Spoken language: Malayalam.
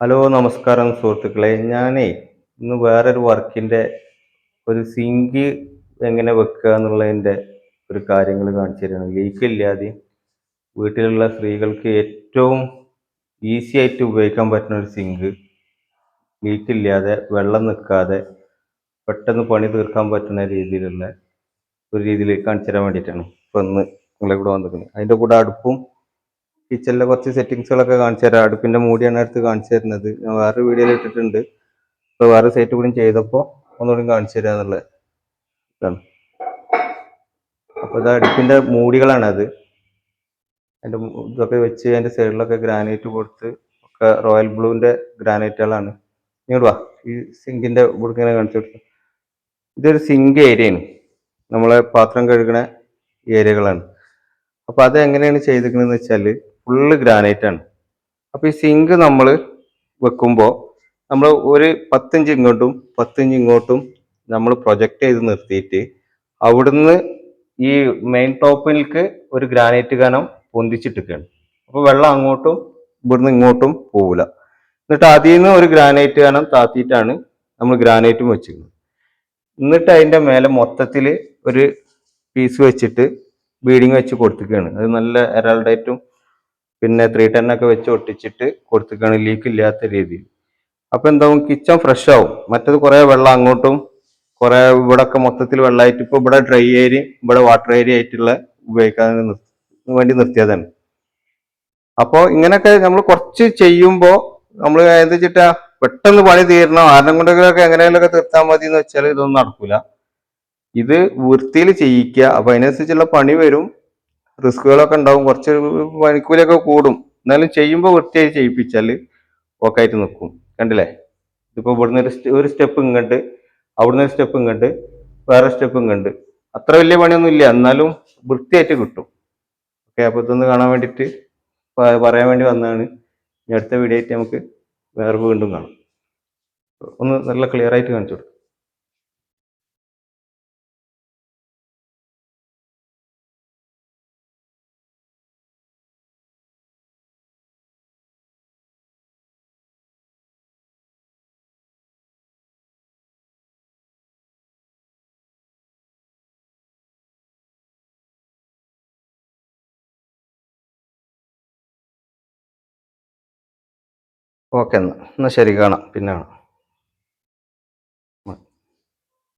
ഹലോ നമസ്കാരം സുഹൃത്തുക്കളെ. ഞാനേ ഇന്ന് വേറൊരു വർക്കിന്റെ ഒരു സിങ്ക് എങ്ങനെ വെക്കുക എന്നുള്ളതിന്റെ ഒരു കാര്യങ്ങൾ കാണിച്ചു ലീക്ക് ഇല്ലാതെ വീട്ടിലുള്ള സ്ത്രീകൾക്ക് ഏറ്റവും ഈസി ആയിട്ട് ഉപയോഗിക്കാൻ പറ്റുന്ന ഒരു സിങ്ക്. ലീക്ക് ഇല്ലാതെ വെള്ളം നിൽക്കാതെ പെട്ടെന്ന് പണി തീർക്കാൻ പറ്റുന്ന രീതിയിലുള്ള ഒരു രീതിയിൽ കാണിച്ചു തരാൻ വേണ്ടിയിട്ടാണ്. ഇപ്പം ഇന്ന് നിങ്ങളെ കൂടെ വന്നിരിക്കുന്നത്. അതിന്റെ കൂടെ അടുപ്പും കിച്ചണിലെ കുറച്ച് സെറ്റിങ്സുകളൊക്കെ കാണിച്ചു തരാം. അടുപ്പിന്റെ മൂടിയാണ് അടുത്ത് കാണിച്ചു തരുന്നത്. ഞാൻ വേറെ വീഡിയോയിൽ ഇട്ടിട്ടുണ്ട്. അപ്പോൾ വേറെ സൈറ്റ് കൂടി ചെയ്തപ്പോൾ ഒന്നുകൂടി കാണിച്ചു തരാം എന്നുള്ളത്. അപ്പോൾ ഇത് അടുപ്പിന്റെ മൂടികളാണ് അത് അതിന്റെ ഇതൊക്കെ വെച്ച് അതിന്റെ സൈഡിലൊക്കെ ഗ്രാനൈറ്റ് കൊടുത്ത് ഒക്കെ റോയൽ ബ്ലൂവിന്റെ ഗ്രാനൈറ്റുകളാണ് ഇങ്ങോട്ട് വാ. ഈ സിങ്കിന്റെ ഇവിടെ ഇങ്ങനെ കാണിച്ചു കൊടുത്തു ഇതൊരു സിങ്ക് ഏരിയയാണ് നമ്മളെ പാത്രം കഴുകണ ഏരിയകളാണ് അപ്പോൾ അത് എങ്ങനെയാണ് ചെയ്തിരിക്കുന്നത് വെച്ചാൽ ഫുള്ള് ഗ്രാനൈറ്റ് ആണ്. അപ്പോൾ ഈ സിങ്ക് നമ്മൾ വെക്കുമ്പോൾ നമ്മൾ ഒരു പത്തിഞ്ച് ഇങ്ങോട്ടും പത്തിഞ്ച് ഇങ്ങോട്ടും നമ്മൾ പ്രൊജക്റ്റ് ചെയ്ത് നിർത്തിയിട്ട് അവിടുന്ന് ഈ മെയിൻ ടോപ്പിലേക്ക് ഒരു ഗ്രാനൈറ്റ് കനം പൊന്തിച്ചിട്ടിരിക്കുകയാണ്. അപ്പോൾ വെള്ളം അങ്ങോട്ടും ഇവിടുന്ന് ഇങ്ങോട്ടും പോവില്ല. എന്നിട്ട് അതിൽ നിന്ന് ഒരു ഗ്രാനൈറ്റ് കനം താത്തിയിട്ടാണ് നമ്മൾ ഗ്രാനൈറ്റും വെച്ചിരുന്നത് എന്നിട്ട് അതിന്റെ മേലെ മൊത്തത്തിൽ ഒരു പീസ് വെച്ചിട്ട് ബീഡിങ് വെച്ച് കൊടുത്തിരിക്കുകയാണ്. അത് നല്ല എറാൾഡേറ്റും പിന്നെ ത്രീ ടെൻ ഒക്കെ വെച്ച് ഒട്ടിച്ചിട്ട് കൊടുത്തിക്കാണ് ലീക്ക് ഇല്ലാത്ത രീതിയിൽ. അപ്പൊ എന്താവും? കിച്ചൺ ഫ്രഷ് ആവും. മറ്റത് കുറെ വെള്ളം അങ്ങോട്ടും കുറെ ഇവിടെ ഒക്കെ മൊത്തത്തിൽ വെള്ളമായിട്ട് ഇപ്പൊ ഇവിടെ ഡ്രൈ ഏരിയ ഇവിടെ വാട്ടർ ഏരിയ ആയിട്ടുള്ള ഉപയോഗിക്കാൻ വേണ്ടി നിർത്തിയതാണ്. അപ്പോൾ ഇങ്ങനെയൊക്കെ നമ്മൾ കുറച്ച് ചെയ്യുമ്പോൾ നമ്മൾ എന്താ വെച്ചിട്ടാ പെട്ടെന്ന് പണി തീരണം. ആരണം കൊണ്ടൊക്കെ എങ്ങനെയൊക്കെ തീർത്താൽ മതി എന്ന് വെച്ചാൽ ഇതൊന്നും നടക്കൂല. ഇത് വൃത്തിയിൽ ചെയ്യിക്കുക. അപ്പൊ അതിനനുസരിച്ചുള്ള പണി വരും. റിസ്കുകളൊക്കെ ഉണ്ടാവും. കുറച്ച് പണിക്കൂലൊക്കെ കൂടും. എന്നാലും ചെയ്യുമ്പോൾ വൃത്തിയായി ചെയ്യിപ്പിച്ചാൽ ഓക്കെ ആയിട്ട് നിൽക്കും കണ്ടില്ലേ? ഇതിപ്പോൾ ഇവിടുന്ന് ഒരു ഒരു സ്റ്റെപ്പ് ഇങ്ങോട്ട് അവിടുന്ന് ഒരു സ്റ്റെപ്പ് ഇങ്ങോട്ട് വേറെ സ്റ്റെപ്പ് ഇങ്ങോട്ട് അത്ര വലിയ പണിയൊന്നും ഇല്ല. എന്നാലും വൃത്തിയായിട്ട് കിട്ടും. ഓക്കെ അപ്പോൾ ഇതൊന്ന് കാണാൻ വേണ്ടിയിട്ട് പറയാൻ വേണ്ടി വന്നതാണ്. ഇനി അടുത്ത വീഡിയോ ആയിട്ട് നമുക്ക് വേറെ വീണ്ടും കാണാം. ഒന്ന് നല്ല ക്ലിയർ ആയിട്ട് കാണിച്ചു കൊടുക്കും. ഓക്കെ എന്നാൽ. എന്നാൽ ശരി കാണാം. പിന്നെ കാണാം.